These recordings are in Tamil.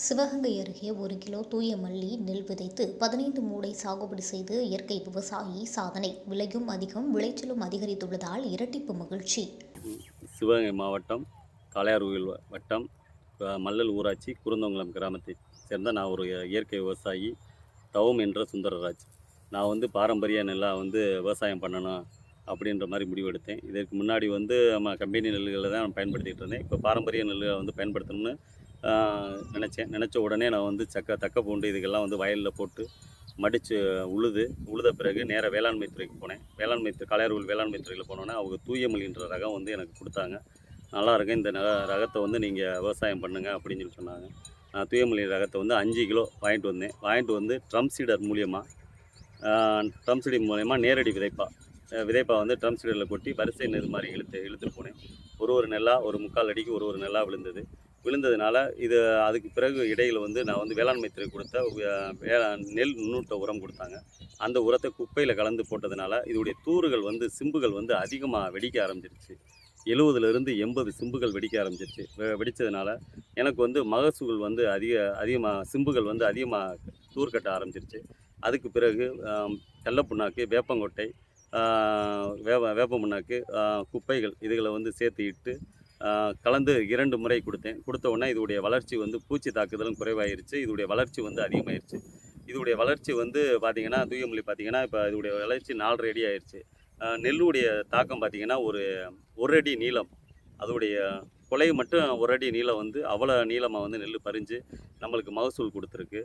சிவகங்கை அருகே ஒரு கிலோ தூய மல்லி நெல் விதைத்து பதினைந்து மூடை சாகுபடி செய்து இயற்கை விவசாயி சாதனை. விலையும் அதிகம் விளைச்சலும் அதிகரித்துள்ளதால் இரட்டிப்பு மகிழ்ச்சி. சிவகங்கை மாவட்டம் காளையார்கோவில் வட்டம் மல்லல் ஊராட்சி குருந்தங்குளம் கிராமத்தை சேர்ந்த நான் ஒரு இயற்கை விவசாயி தவம் என்ற சுந்தரராஜ். நான் வந்து பாரம்பரிய நெல்லாக வந்து விவசாயம் பண்ணணும் அப்படின்ற மாதிரி முடிவெடுத்தேன் இதற்கு முன்னாடி வந்து நம்ம கம்பெனி நெல்களை தான் நான் பயன்படுத்திகிட்டு இருந்தேன். இப்போ பாரம்பரிய நெல்லுகளை வந்து பயன்படுத்தணும்னு நினச்சேன். நினச்ச உடனே நான் வந்து சக்க தக்க பூண்டு இதுக்கெல்லாம் வந்து வயலில் போட்டு மடித்து உழுது உழுத பிறகு நேராக வேளாண்மை துறைக்கு போனேன். வேளாண்மை துறை காளையார்கோவில் வேளாண்மை துறையில் போனோன்னே அவங்க தூயமொழின்ற ரகம் வந்து எனக்கு கொடுத்தாங்க. நல்லா இருக்கு இந்த ந ரகத்தை வந்து நீங்கள் விவசாயம் பண்ணுங்க அப்படின்னு சொல்லி சொன்னாங்க. நான் தூயமொழி ரகத்தை வந்து அஞ்சு கிலோ வாங்கிட்டு வந்தேன். வாங்கிட்டு வந்து ட்ரம் சீடர் மூலியமாக ட்ரம் சீடர் மூலயமா நேரடி விதைப்பா விதைப்பா வந்து ட்ரம் சீடரில் கொட்டி வரிசை நெருமாறி மாதிரி இழுத்து இழுத்துட்டு போனேன். ஒரு ஒரு நெல்லாக ஒரு முக்கால் அடிக்கு ஒரு ஒரு நெல்லாக விழுந்தது. விழுந்ததுனால இது அதுக்கு பிறகு இடையில் வந்து நான் வந்து வேளாண்மை துறை கொடுத்த வே- வேளா நெல் நுண்ணூட்ட உரம் கொடுத்தாங்க. அந்த உரத்தை குப்பையில் கலந்து போட்டதுனால இதோடைய தூறுகள் வந்து சிம்புகள் வந்து அதிகமாக வெடிக்க ஆரம்பிச்சிருச்சு. எழுபதுலேருந்து எண்பது சிம்புகள் வெடிக்க ஆரம்பிச்சிருச்சு. வெடித்ததுனால எனக்கு வந்து மகசூல் வந்து அதிக அதிகமாக சிம்புகள் வந்து அதிகமாக தூர் கட்ட ஆரம்பிச்சிருச்சு. அதுக்கு பிறகு ஆம், புண்ணாக்கு வேப்பங்கொட்டை வேப்ப வேப்ப புண்ணாக்கு குப்பைகள் இதுகளை வந்து சேர்த்து இட்டு கலந்து இரண்டு முறை கொடுத்தேன். கொடுத்த உடனே இதோடைய வளர்ச்சி வந்து பூச்சி தாக்குதலும் குறைவாயிருச்சு. இதோடைய வளர்ச்சி வந்து அதிகமாயிருச்சு. இதோடைய வளர்ச்சி வந்து பார்த்திங்கன்னா தூயமொழி பார்த்தீங்கன்னா இப்போ இதோடைய வளர்ச்சி நாலரை அடி ஆயிடுச்சு நெல்லுடைய தாக்கம் பார்த்திங்கன்னா ஒரு ஒரு அடி நீளம். அதோடைய கொலை மட்டும் ஒரு அடி நீளம் வந்து அவ்வளோ நீளமாக வந்து நெல் பறிஞ்சு நம்மளுக்கு மகசூல் கொடுத்துருக்கு.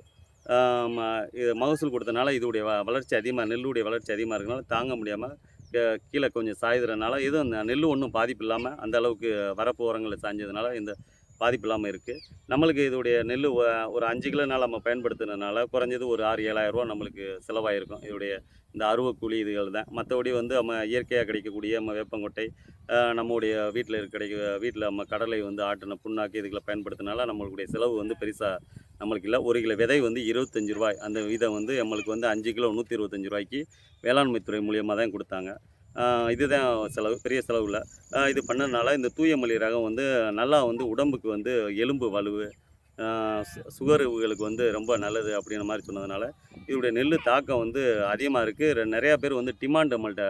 இது மகசூல் கொடுத்தனால இதோடைய வ வளர்ச்சி அதிகமாக நெல்லுடைய வளர்ச்சி அதிகமாக இருக்கனால தாங்க முடியாமல் கீழே கொஞ்சம் சாய்துறதுனால எதுவும் அந்த நெல் ஒன்றும் பாதிப்பு இல்லாமல் அந்த அளவுக்கு வரப்பு உரங்களை சாஞ்சதுனால இந்த பாதிப்பு இல்லாமல் இருக்குது நம்மளுக்கு இதோடைய நெல் ஒரு அஞ்சு கிலோ நாள் நம்ம பயன்படுத்துனதுனால குறைஞ்சது ஒரு ஆறு ஏழாயிரரூவா நம்மளுக்கு செலவாயிருக்கும். இதோடைய இந்த அருவக்கூலி இதுகள் தான். மற்றபடி வந்து நம்ம இயற்கையாக கிடைக்கக்கூடிய நம்ம வேப்பங்கொட்டை நம்முடைய வீட்டில் இருக்க கிடைக்க வீட்டில் நம்ம கடலை வந்து ஆட்டின புண்ணாக்கு இதுகளை பயன்படுத்தினால நம்மளுடைய செலவு வந்து பெருசாக நம்மளுக்கு இல்லை. ஒரு கிலோ விதை வந்து இருபத்தஞ்சி ரூபாய். அந்த விதை வந்து நம்மளுக்கு வந்து அஞ்சு கிலோ நூற்றி இருபத்தஞ்சி ரூபாய்க்கு வேளாண்மை துறை மூலியமாக தான் கொடுத்தாங்க. இதுதான் செலவு. பெரிய செலவு இல்லை. இது பண்ணதுனால இந்த தூயமல்லி ரகம் வந்து நல்லா வந்து உடம்புக்கு வந்து எலும்பு வலுவு சு- சுகருகளுக்கு வந்து ரொம்ப நல்லது அப்படின்ற மாதிரி சொன்னதுனால இதோடைய நெல் தாக்கம் வந்து அதிகமாக இருக்குது நிறையா பேர் வந்து டிமாண்ட் நம்மள்கிட்ட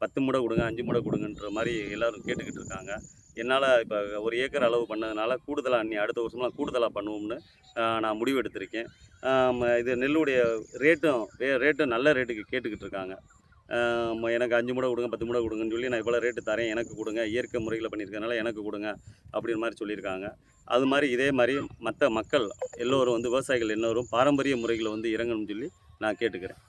பத்து மூடை கொடுங்க அஞ்சு மூடை கொடுங்கன்ற மாதிரி எல்லோரும் கேட்டுக்கிட்டு இருக்காங்க. என்னால் இப்போ ஒரு ஏக்கர் அளவு பண்ணதுனால கூடுதலாக அன்னி அடுத்த வருஷம்லாம் கூடுதலாக பண்ணுவோம்னு நான் முடிவு எடுத்திருக்கேன் இது நெல்லுடைய ரேட்டும் ரேட்டும் நல்ல ரேட்டுக்கு கேட்டுக்கிட்டு இருக்காங்க. எனக்கு அஞ்சு மூடை கொடுங்க பத்து மூடை கொடுங்கன்னு சொல்லி நான் இவ்வளோ ரேட்டு தரேன் எனக்கு கொடுங்க இயற்கை முறையில் பண்ணியிருக்கனால எனக்கு கொடுங்க அப்படின்ற மாதிரி சொல்லியிருக்காங்க. அது மாதிரி இதே மாதிரி மற்ற மக்கள் எல்லோரும் வந்து விவசாயிகள் எல்லோரும் பாரம்பரிய முறைகளை வந்து இறங்கணும்னு சொல்லி நான் கேட்டுக்கிறேன்.